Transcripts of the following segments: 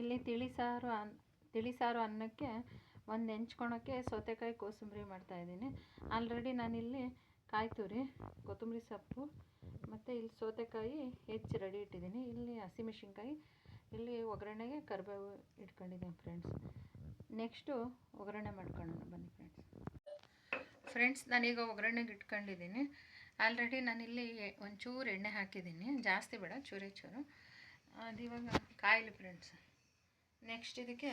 ಇಲ್ಲಿ ತಿಳಿ ಸಾರು ಅನ್ ತಿಳಿ ಸಾರು ಅನ್ನಕ್ಕೆ ಒಂದು ಹೆಂಚ್ಕೊಳಕ್ಕೆ ಸೌತೆಕಾಯಿ ಕೋಸಂಬರಿ ಮಾಡ್ತಾಯಿದ್ದೀನಿ ಆಲ್ರೆಡಿ ನಾನಿಲ್ಲಿ ಕಾಯಿ ತುರಿ ಕೊತ್ತಂಬರಿ ಸೊಪ್ಪು, ಮತ್ತು ಇಲ್ಲಿ ಸೌತೆಕಾಯಿ ಹೆಚ್ಚು ರೆಡಿ ಇಟ್ಟಿದ್ದೀನಿ. ಇಲ್ಲಿ ಹಸಿಮೆಣ್ಸಿನ್ಕಾಯಿ, ಇಲ್ಲಿ ಒಗ್ಗರಣೆಗೆ ಕರಿಬೇವು ಇಟ್ಕೊಂಡಿದ್ದೀನಿ ಫ್ರೆಂಡ್ಸ್ ನೆಕ್ಸ್ಟು ಒಗ್ಗರಣೆ ಮಾಡ್ಕೊಳ್ಳೋಣ, ಬನ್ನಿ ಫ್ರೆಂಡ್ಸ್ ಫ್ರೆಂಡ್ಸ್ ನಾನೀಗ ಒಗ್ಗರಣೆಗೆ ಇಟ್ಕೊಂಡಿದ್ದೀನಿ. ಆಲ್ರೆಡಿ ನಾನಿಲ್ಲಿ ಒಂಚೂರು ಎಣ್ಣೆ ಹಾಕಿದ್ದೀನಿ. ಜಾಸ್ತಿ ಬೇಡ, ಚೂರೇ ಚೂರು. ಅದು ಇವಾಗ ಕಾಯಿಲೆ ಫ್ರೆಂಡ್ಸ್ ನೆಕ್ಸ್ಟ್ ಇದಕ್ಕೆ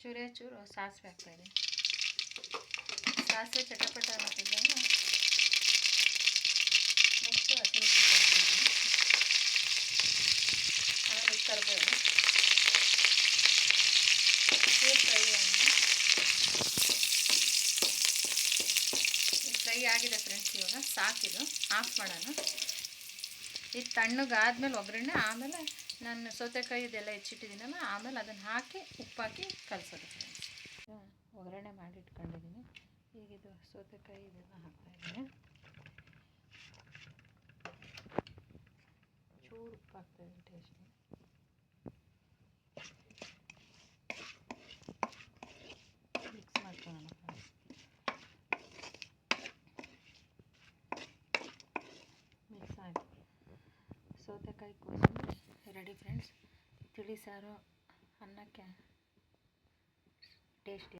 ಚೂರೇ ಚೂರು ಸಾಸಿವೆ ಹಾಕ್ತಾಯಿದ್ದೀನಿ ಸಾಸಿವೆ ಚಟಪಟ ಅನ್ನೋದಿದ್ದಾಗ ನೆಕ್ಸ್ಟ್ ಹಾಕ್ತಾಯಿದ್ದೀನಿ ಆಮೇಲೆ ಆಗಿ ಫ್ರೈ ಆಗಿದೆ ಫ್ರೆಂಡ್ಸ್ ಇವಾಗ. ಸಾಕಿದು ಆಫ್ ಮಾಡೋಣ. ಇದು ತಣ್ಣಗಾದ್ಮೇಲೆ ಒಗ್ಗರಣೆ, ಆಮೇಲೆ ನಾನು ಸೌತೆಕಾಯಿ ಇದೆಲ್ಲ ಹೆಚ್ಚಿಟ್ಟಿದ್ದೀನಲ್ಲ, ಆಮೇಲೆ ಅದನ್ನು ಹಾಕಿ, ಉಪ್ಪಾಕಿ ಕಲಸೋದು ಒಗ್ಗರಣೆ ಮಾಡಿ ಇಟ್ಕೊಂಡಿದ್ದೀನಿ ಈಗ ಇದು ಸೌತೆಕಾಯಿ ಇದೆಲ್ಲ ಹಾಕ್ತಾಯಿದ್ದೀನಿ ಚೂರು ಉಪ್ಪು ಹಾಕ್ತಾಯಿದ್ದೀನಿ ಟೇಸ್ಟ್ ಮಿಕ್ಸ್ ಮಾಡ್ಕೊಳ್ಳೋಣ ಫ್ರೆಂಡ್ಸ್ ಮಿಕ್ಸ್ ಆಗಿ ಸೌತೆಕಾಯಿ ಕೋಸಂಬರಿ. ರೆಡಿ ಫ್ರೆಂಡ್ಸ್ ತಿಳಿ ಸಾರು ಅನ್ನಕ್ಕೆ ಟೇಸ್ಟಿ